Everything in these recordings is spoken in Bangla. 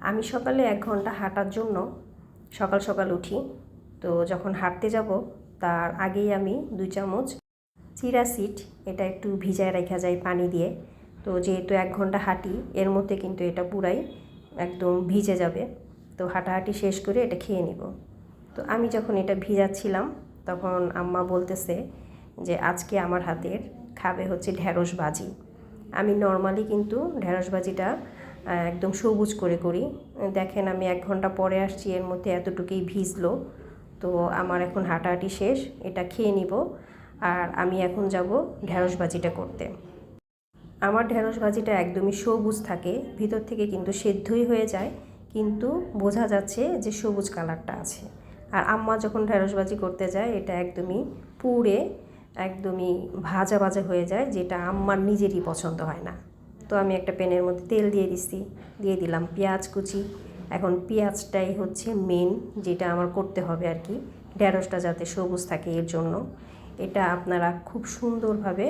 আমি সকালে এক ঘণ্টা হাঁটার জন্য সকাল সকাল উঠি। তো যখন হাঁটতে যাব, তার আগেই আমি দুই চামচ চিরা সিড, এটা একটু ভিজায় রাখা যায় পানি দিয়ে। তো যেহেতু এক ঘণ্টা হাঁটি, এর মধ্যে কিন্তু এটা পুরাই একদম ভিজে যাবে। তো হাঁটাহাঁটি শেষ করে এটা খেয়ে নিব। তো আমি যখন এটা ভিজাচ্ছিলাম, তখন আম্মা বলতেছে যে, আজকে আমার হাতের খাবে হচ্ছে ঢ্যাঁড়স ভাজি। আমি নর্মালি কিন্তু ঢ্যাঁড়স ভাজিটা একদম সবুজ করে করি। দেখেন আমি এক ঘণ্টা পরে আসছি, এর মধ্যে এতটুকুই ভিজলো। তো আমার এখন হাঁটাহাঁটি শেষ, এটা খেয়ে নিব। আর আমি এখন যাব ঢ্যাঁড়স ভাজিটা করতে। আমার ঢ্যাঁড়স ভাজিটা একদমই সবুজ থাকে, ভিতর থেকে কিন্তু সেদ্ধই হয়ে যায়, কিন্তু বোঝা যাচ্ছে যে সবুজ কালারটা আছে। আর আম্মা যখন ঢ্যাঁড়স ভাজি করতে যায়, এটা একদমই পুড়ে, একদমই ভাজা ভাজা হয়ে যায়, যেটা আম্মার নিজেরই পছন্দ হয় না। তো আমি একটা প্যানের মধ্যে তেল দিয়ে দিচ্ছি দিয়ে দিলাম পেঁয়াজ কুচি। এখন পেঁয়াজটাই হচ্ছে মেন যেটা আমার করতে হবে আর কি ঢ্যাঁড়সটা যাতে সবুজ থাকে এর জন্য। এটা আপনারা খুব সুন্দরভাবে,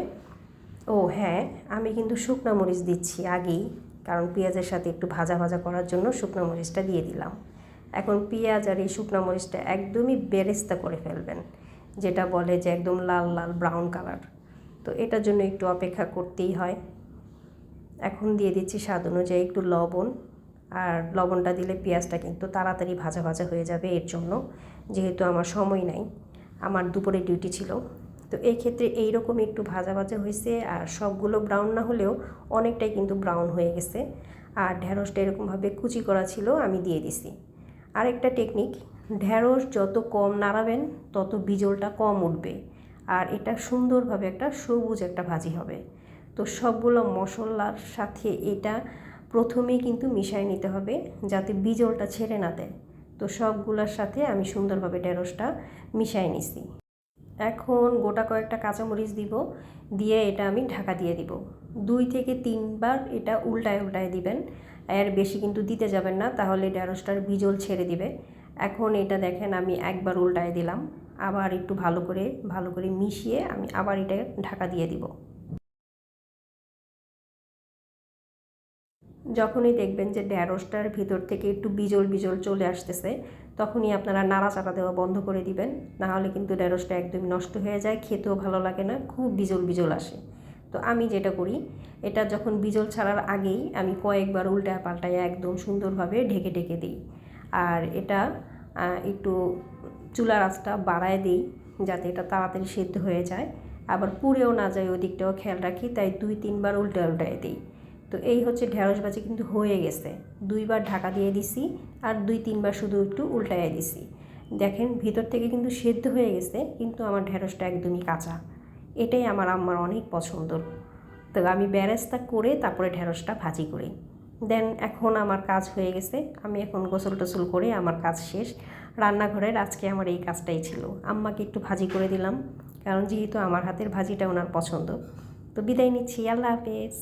ও হ্যাঁ আমি কিন্তু শুকনো মরিচ দিচ্ছি আগেই, কারণ পেঁয়াজের সাথে একটু ভাজা ভাজা করার জন্য শুকনো মরিচটা দিয়ে দিলাম। এখন পেঁয়াজ আর এই শুকনো মরিচটা একদমই বেরেস্তা করে ফেলবেন, যেটা বলে যে একদম লাল লাল ব্রাউন কালার তো এটার জন্য একটু অপেক্ষা করতেই হয়। এখন দিয়ে দিচ্ছি স্বাদ অনুযায়ী একটু লবণ আর লবণটা দিলে পেঁয়াজটা কিন্তু তাড়াতাড়ি ভাজা ভাজা হয়ে যাবে এর জন্য, যেহেতু আমার সময় নাই, আমার দুপুরে ডিউটি ছিল। তো এই ক্ষেত্রে এইরকম একটু ভাজা ভাজা হয়েছে আর সবগুলো ব্রাউন না হলেও অনেকটাই কিন্তু ব্রাউন হয়ে গেছে। আর ঢ্যাঁড়সটা এরকমভাবে কুচি করা ছিল, আমি দিয়ে দিছি। আরেকটা টেকনিক ঢ্যাঁড়স যত কম নাড়াবেন, তত বিজলটা কম উঠবে। আর এটা সুন্দরভাবে একটা সবুজ একটা ভাজি হবে। তো সবগুলো মশলার সাথে এটা প্রথমে কিন্তু মিশাই নিতে হবে যাতে বিজলটা ছেড়ে না দেয়। তো সবগুলোর সাথে আমি সুন্দরভাবে ঢেঁড়সটা মিশাই নিছি। এখন গোটা কয়েকটা কাঁচামরিচ দিব, দিয়ে এটা আমি ঢাকা দিয়ে দিব। দুই থেকে তিনবার এটা উল্টায় উল্টায় দিবেন এর বেশি কিন্তু দিতে যাবেন না, তাহলে ঢেঁড়সটার বিজল ছেড়ে দিবে। এখন এটা দেখেন আমি একবার উল্টায় দিলাম, আবার একটু ভালো করে ভালো করে মিশিয়ে আমি আবার এটা ঢাকা দিয়ে দিব। যখনই দেখবেন যে ঢ্যাঁড়সটার ভিতর থেকে একটু বিজল বিজল চলে আসতেছে, তখনই আপনারা নাড়াচাড়া দেওয়া বন্ধ করে দিবেন। নাহলে কিন্তু ঢ্যাঁড়সটা একদমই নষ্ট হয়ে যায়, খেতেও ভালো লাগে না, খুব বিজল বিজল আসে। তো আমি যেটা করি, এটা যখন বিজল ছাড়ার আগেই আমি কয়েকবার উল্টা পাল্টায় একদম সুন্দরভাবে ঢেকে ঢেকে দিই। আর এটা একটু চুলার আঁচটা বাড়ায় দিই যাতে এটা তাড়াতাড়ি সেদ্ধ হয়ে যায়। আবার পুড়েও না যায় ওই দিকটাও খেয়াল রাখি, তাই দুই, তিনবার উল্টে, উল্টায় দিই। তো এই হচ্ছে ঢ্যাঁড়স ভাজি কিন্তু হয়ে গেছে। দুইবার ঢাকা দিয়ে দিছি আর দুই তিনবার শুধু একটু উল্টাইয়া দিছি। দেখেন ভিতর থেকে কিন্তু সেদ্ধ হয়ে গেছে, কিন্তু আমার ঢ্যাঁড়সটা একদমই কাঁচা। এটাই আমার আম্মার অনেক পছন্দ। তো আমি ব্যারেস্তা করে তারপরে ঢ্যাঁড়সটা ভাজি করি। দেন এখন আমার কাজ হয়ে গেছে, আমি এখন গোসল টোসল করে আমার কাজ শেষ। রান্নাঘরের আজকে আমার এই কাজটাই ছিল। আম্মাকে একটু ভাজি করে দিলাম, কারণ যেহেতু আমার হাতের ভাজিটা ওনার পছন্দ। তো বিদায় নিচ্ছি, আল্লাহ হাফেজ।